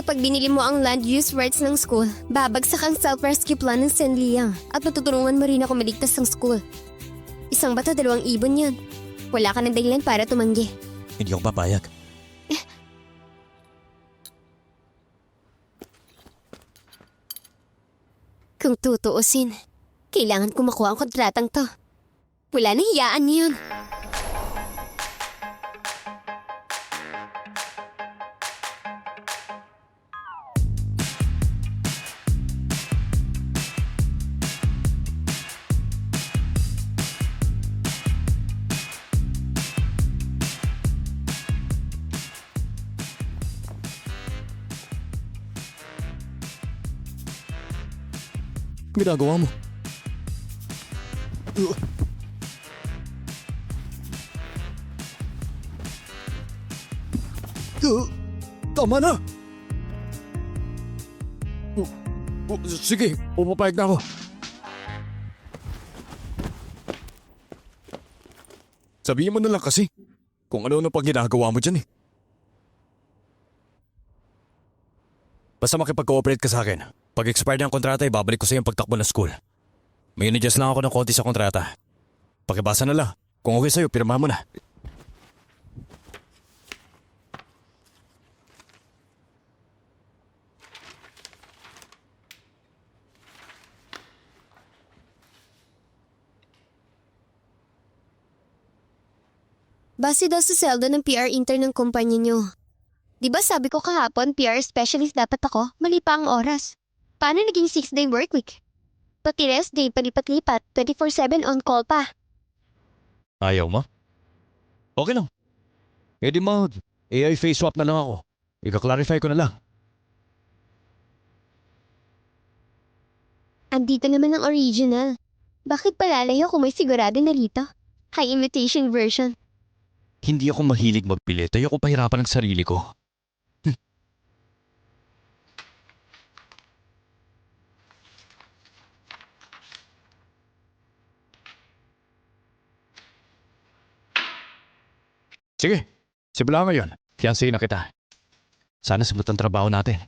kapag binili mo ang land use rights ng school, babagsak ang self-rescue plan ng San Liang at matutulungan mo rin ako maligtas ng school. Isang bata, dalawang ibon yan. Wala ka ng dahilan para tumanggi. Hindi ako papayag. Kung tutuusin, kailangan ko makuha ang kontratang to. Wala na hiyaan yun. Ginagawa mo. Uh. Tama na! Uh, uh, Sige, pumapayag na ako. Sabihin mo na lang kasi kung ano na pag ginagawa mo dyan eh. Basta makipag-cooperate ka sa akin. Pag expired ng kontrata, ibabalik ko sa iyo ang pagtakbo ng school. May in-adjust lang ako ng konti sa kontrata. Pakibasa na lang. Kung okay sa'yo, pirma mo na. Base daw sa seldo ng PR intern ng kumpanya nyo. Di ba sabi ko kahapon, PR specialist dapat ako? Mali pa ang oras. Paano naging 6-day work week? Pati rest day, palipat-lipat, 24-7 on call pa. Ayaw mo? Okay lang. E di mag AI face swap na lang ako. Ika-clarify ko na lang. Andito naman ang original. Bakit palalayo kung may sigurado na rito? High imitation version. Hindi ako mahilig magpilit. Ayoko pahirapan ng sarili ko. Sige, simula ngayon. Fiancé na kita. Sana ang trabaho natin.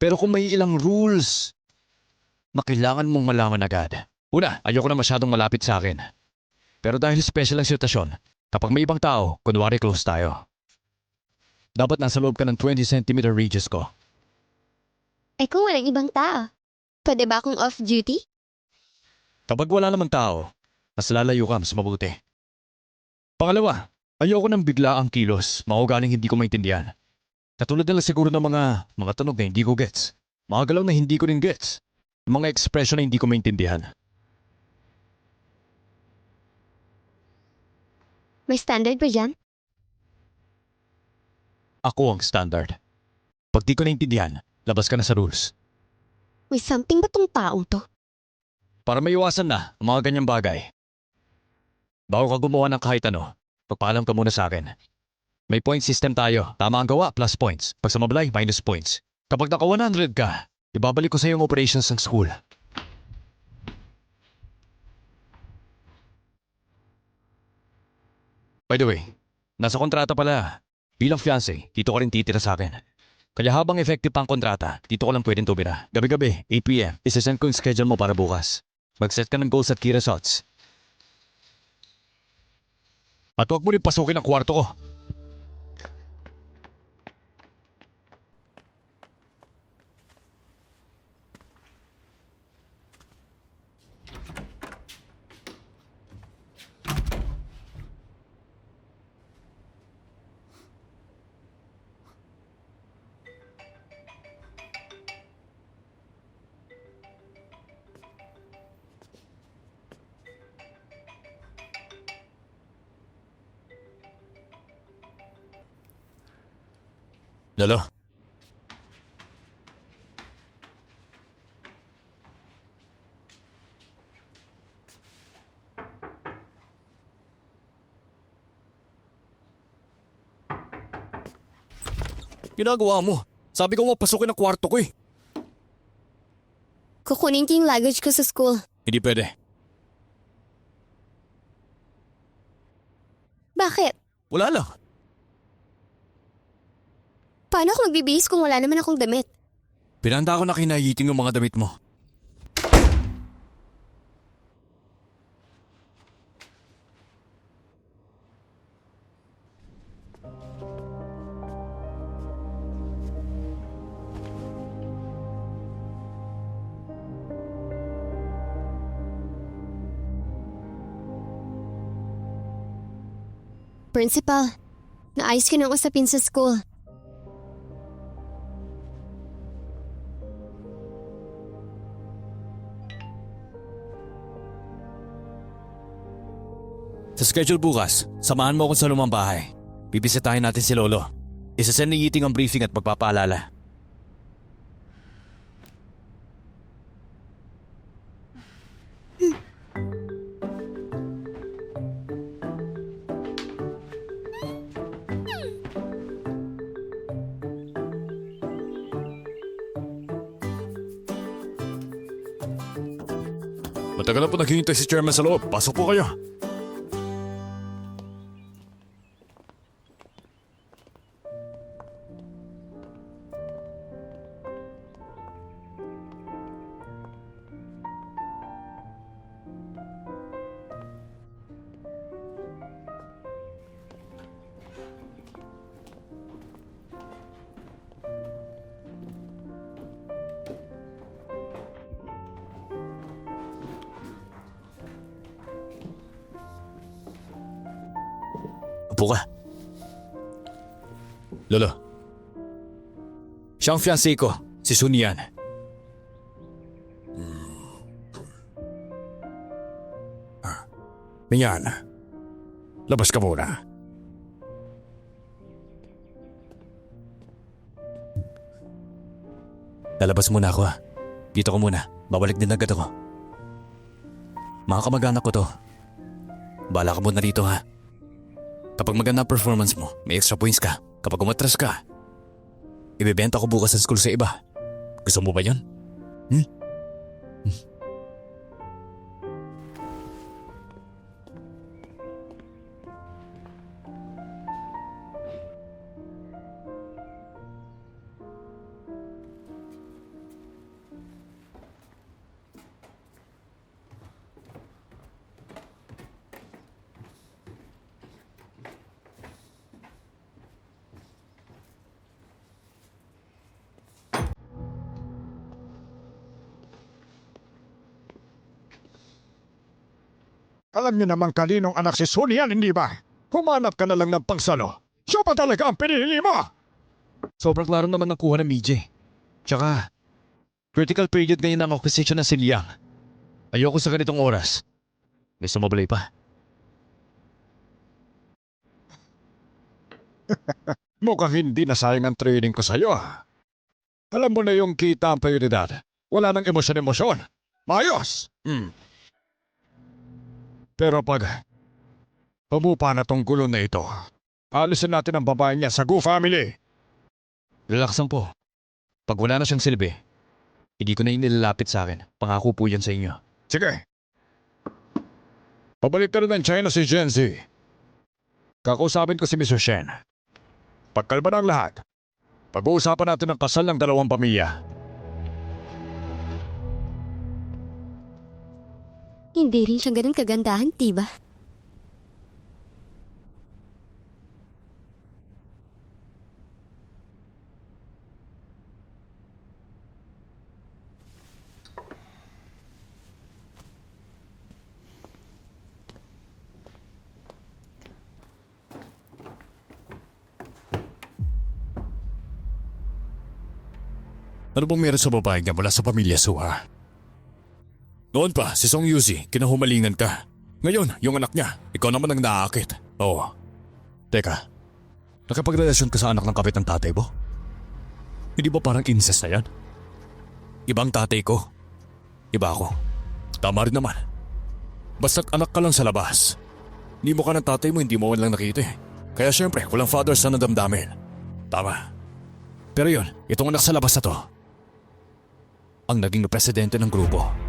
Pero kung may ilang rules na kailangan mong malaman agad. Una, ayoko na masyadong malapit sa akin. Pero dahil special ang sitwasyon, Kapag may ibang tao, kunwari close tayo. Dapat nasa loob ka ng 20 cm radius ko. Eh kung walang ibang tao, pwede ba akong off-duty? Kapag wala namang tao, mas lalayo ka, mas mabuti. Pangalawa, ayoko ng bigla ang kilos, maugaling hindi ko maintindihan. Katulad na lang siguro ng mga, mga tunog na hindi ko gets. Mga galaw na hindi ko rin gets. Mga expression na hindi ko maintindihan. May standard ba dyan? Ako ang standard. Pag di ko naintindihan, labas ka na sa rules. May something ba tong taong to? Para maiwasan na ang mga ganyang bagay. Bago ka gumawa ng kahit ano, pagpaalam ka muna sa akin. May point system tayo. Tama ang gawa, plus points. Pag sumablay, minus points. Kapag naka 100 ka, ibabalik ko sa iyo ang operations ng school. By the way, nasa kontrata pala. Bilang fiancé, dito ka rin titira sa akin. Kaya habang effective pa ang kontrata, dito ka lang pwedeng tumira. Gabi-gabi, 8pm, isasend ko yung schedule mo para bukas. Mag-set ka ng goals at key results. At huwag mo rin pasukin ang kwarto ko. Lalo. Ginagawa mo. Sabi ko mo pasukin ang kwarto ko eh. Kukunin ko yung luggage ko sa school. Hindi pwede. Bakit? Wala lang. Paano ako magbibihis kung wala naman akong damit? Pinanda ko na kinayiting yung mga damit mo. Principal, naayos ko ng usapin sa school. Sa schedule bukas, samahan mo ako sa lumang bahay. Bibisitahin natin si Lolo. Isasend ni Yiting ang briefing at pagpapaalala. Matagal na po naghihintay si Chairman sa loob. Pasok po kayo. Upo ka. Lolo. Siya ang fiancé ko, si Sun Yan. Minyan, labas ka muna. Lalabas muna ako ha. Dito ko muna. Babalik din agad ako. Mga kamag-anak ko to. Bala ka muna rito ha. Kapag maganda performance mo, may extra points ka. Kapag umatras ka, ibebenta ko bukas sa school sa iba. Gusto mo ba yun? Hmm? Alam niyo naman kaninong anak si Sunian, hindi ba? Humanap ka na lang ng pangsalo. Siya pa talaga ang pinili mo! Sobrang klaro naman ng kuha ng Miji. Tsaka, critical period ngayon ng acquisition ng Silyang. Ayoko sa ganitong oras. Gusto mo balay pa? Mukhang hindi na sayang ang training ko sa'yo. Alam mo na yung kita ang prioridad. Wala nang emosyon-emosyon. Mayos! Hmm. Pero pag humupa na tong gulo na ito, alisin natin ang babae niya sa Gu family. Relax lang po. Pag wala na siyang silbi, hindi ko na yung nilalapit sa akin. Pangako po yan sa inyo. Sige. Pabalik na rin ng China si Gen Z. Kakausapin ko si Mr. Shen. Pagkalma ng lahat, pag-uusapan natin ang kasal ng dalawang pamilya. Hindi rin siya ganun kagandahan, diba? Ano bang meron sa babae niya mula sa pamilya Suha? Noon pa, si Song Yuzi, kinahumalingan ka. Ngayon, yung anak niya, ikaw naman ang naakit. Oo. Teka, nakapagrelasyon ka sa anak ng kapit ng tatay mo? Hindi ba parang incest na yan? Ibang tatay ko. Iba ako. Tama rin naman. Basta't anak ka lang sa labas. Hindi mo ka ng tatay mo, hindi mo man lang nakita eh. Kaya syempre, walang father son na damdamin. Tama. Pero yun, itong anak sa labas na to, ang naging presidente ng grupo.